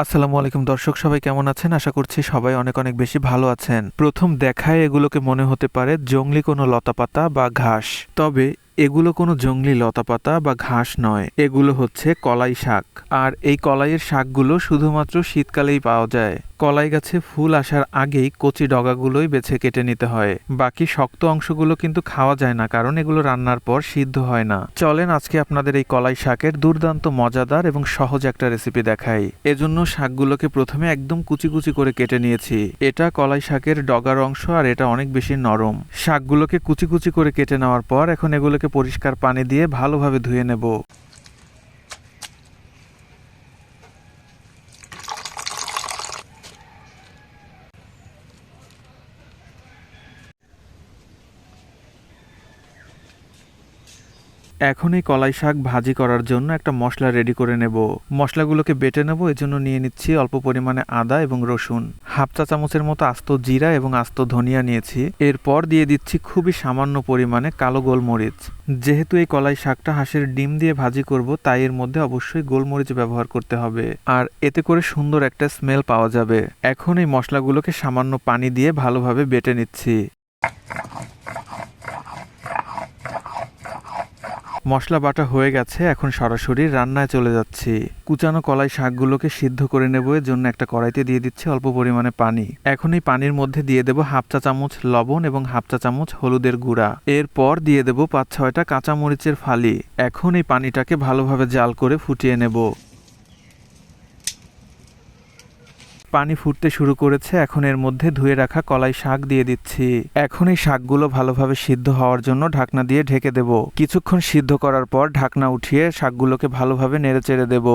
আসসালামু আলাইকুম দর্শক, সবাই কেমন আছেন? আশা করছি সবাই অনেক অনেক বেশি ভালো আছেন। প্রথম দেখায় এগুলোকে মনে হতে পারে জঙ্গলি কোনো লতাপাতা বা ঘাস। তবে এগুলো কোনো জংলি লতাপাতা বা ঘাস নয়। এগুলো হচ্ছে কলাই শাক। আর এই কলাইয়ের শাকগুলো শুধুমাত্র শীতকালেই পাওয়া যায়। কলাই গাছে ফুল আসার আগেই কচি ডগাগুলোই বেছে কেটে নিতে হয়। বাকি শক্ত অংশগুলো কিন্তু খাওয়া যায় না, কারণ এগুলো রান্নার পর সিদ্ধ হয় না। চলেন আজকে আপনাদের এই কলাই শাকের দুর্দান্ত, মজাদার এবং সহজ একটা রেসিপি দেখাই। এজন্য শাকগুলোকে প্রথমে একদম কুচি কুচি করে কেটে নিয়েছি। এটা কলাই শাকের ডগার অংশ আর এটা অনেক বেশি নরম। শাকগুলোকে কুচি কুচি করে কেটে নেওয়ার পর এখন এগুলোকে পরিষ্কার পানি দিয়ে ভালোভাবে ধুয়ে নেব। এখন এই কলাই শাক ভাজি করার জন্য একটা মশলা রেডি করে নেব। মশলাগুলোকে বেটে নেব, এজন্য নিয়ে নিচ্ছি অল্প পরিমাণে আদা এবং রসুন। হাফ চা চামচের মতো আস্ত জিরা এবং আস্ত ধনিয়া নিয়েছি। এরপর দিয়ে দিচ্ছি খুবই সামান্য পরিমাণে কালো গোলমরিচ। যেহেতু এই কলাই শাকটা হাঁসের ডিম দিয়ে ভাজি করব, তাই এর মধ্যে অবশ্যই গোলমরিচ ব্যবহার করতে হবে। আর এতে করে সুন্দর একটা স্মেল পাওয়া যাবে। এখন এই মশলাগুলোকে সামান্য পানি দিয়ে ভালোভাবে বেটে নিচ্ছি। মশলা বাটা হয়ে গেছে, এখন সরাসরি রান্নায় চলে যাচ্ছি। কুচানো কলাই শাকগুলোকে সিদ্ধ করে নেব এর জন্য একটা কড়াইতে দিয়ে দিচ্ছি অল্প পরিমাণে পানি। এখন এই পানির মধ্যে দিয়ে দেব হাফ চা চামচ লবণ এবং হাফ চা চামচ হলুদের গুঁড়া। এরপর দিয়ে দেব পাঁচ ছয়টা কাঁচামরিচের ফালি। এখন এই পানিটাকে ভালোভাবে জাল করে ফুটিয়ে নেব। পানি ফুটতে শুরু করেছে, এখন এর মধ্যে ধুয়ে রাখা কলাই শাক দিয়ে দিচ্ছি। এখন এই শাকগুলো ভালোভাবে সিদ্ধ হওয়ার জন্য ঢাকনা দিয়ে ঢেকে দেব। কিছুক্ষণ সিদ্ধ করার পর ঢাকনা উঠিয়ে শাকগুলোকে ভালোভাবে নেড়ে চেড়ে দেব।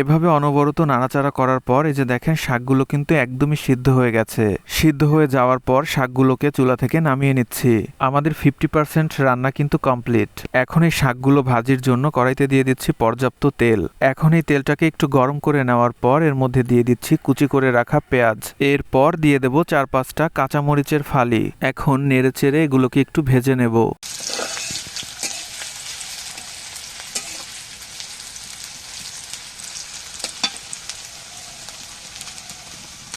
এভাবে অনবরত নাড়াচাড়া করার পর এই যে দেখেন, শাকগুলো কিন্তু একদমই সিদ্ধ হয়ে গেছে। সিদ্ধ হয়ে যাওয়ার পর শাকগুলোকে চুলা থেকে নামিয়ে নিচ্ছি। আমাদের ফিফটি পার্সেন্ট রান্না কিন্তু কমপ্লিট এখন এই শাকগুলো ভাজির জন্য কড়াইতে দিয়ে দিচ্ছি পর্যাপ্ত তেল। এখন এই তেলটাকে একটু গরম করে নেওয়ার পর এর মধ্যে দিয়ে দিচ্ছি কুচি করে রাখা পেঁয়াজ। এরপর দিয়ে দেব চার পাঁচটা কাঁচামরিচের ফালি। এখন নেড়ে চেড়ে এগুলোকে একটু ভেজে নেব।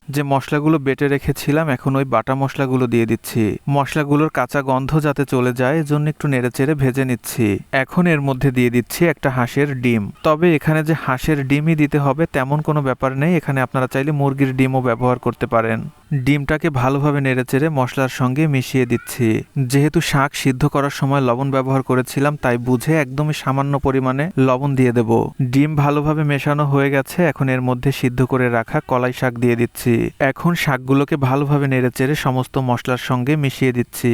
যে মশলাগুলো বেটে রেখেছিলাম, এখন ওই বাটা মশলাগুলো দিয়ে দিচ্ছি। মশলাগুলোর কাঁচা গন্ধ যাতে চলে যায়, এজন্য একটু নেড়েচেড়ে ভেজে নিচ্ছি। এখন এর মধ্যে দিয়ে দিচ্ছি একটা হাঁসের ডিম। তবে এখানে যে হাঁসের ডিমই দিতে হবে, তেমন কোনো ব্যাপার নেই। এখানে আপনারা চাইলে মুরগির ডিমও ব্যবহার করতে পারেন। ডিমটাকে ভালোভাবে নেড়েচেড়ে মশলার সঙ্গে মিশিয়ে দিচ্ছি। যেহেতু শাক সিদ্ধ করার সময় লবণ ব্যবহার করেছিলাম, তাই বুঝে একদমই সামান্য পরিমাণে লবণ দিয়ে দেব। ডিম ভালোভাবে মেশানো হয়ে গেছে, এখন এর মধ্যে সিদ্ধ করে রাখা কলাই শাক দিয়ে দিচ্ছি। এখন শাকগুলোকে ভালোভাবে নেড়েচেড়ে সমস্ত মশলার সঙ্গে মিশিয়ে দিচ্ছি।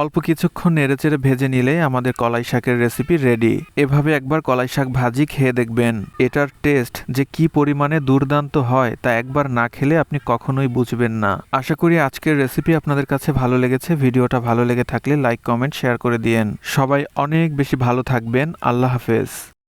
অল্প কিছুক্ষণ নেড়েচেড়ে ভেজে নিলে আমাদের কলাই শাকের রেসিপি রেডি এভাবে একবার কলাই শাক ভাজি খেয়ে দেখবেন। এটার টেস্ট যে কি পরিমাণে দুর্দান্ত হয় তা একবার না খেলে আপনি কখনোই বুঝবেন না। আশা করি আজকের রেসিপি আপনাদের কাছে ভালো লেগেছে। ভিডিওটা ভালো লেগে থাকলে লাইক কমেন্ট শেয়ার করে দিয়েন। সবাই অনেক বেশি ভালো থাকবেন। আল্লাহ হাফেজ।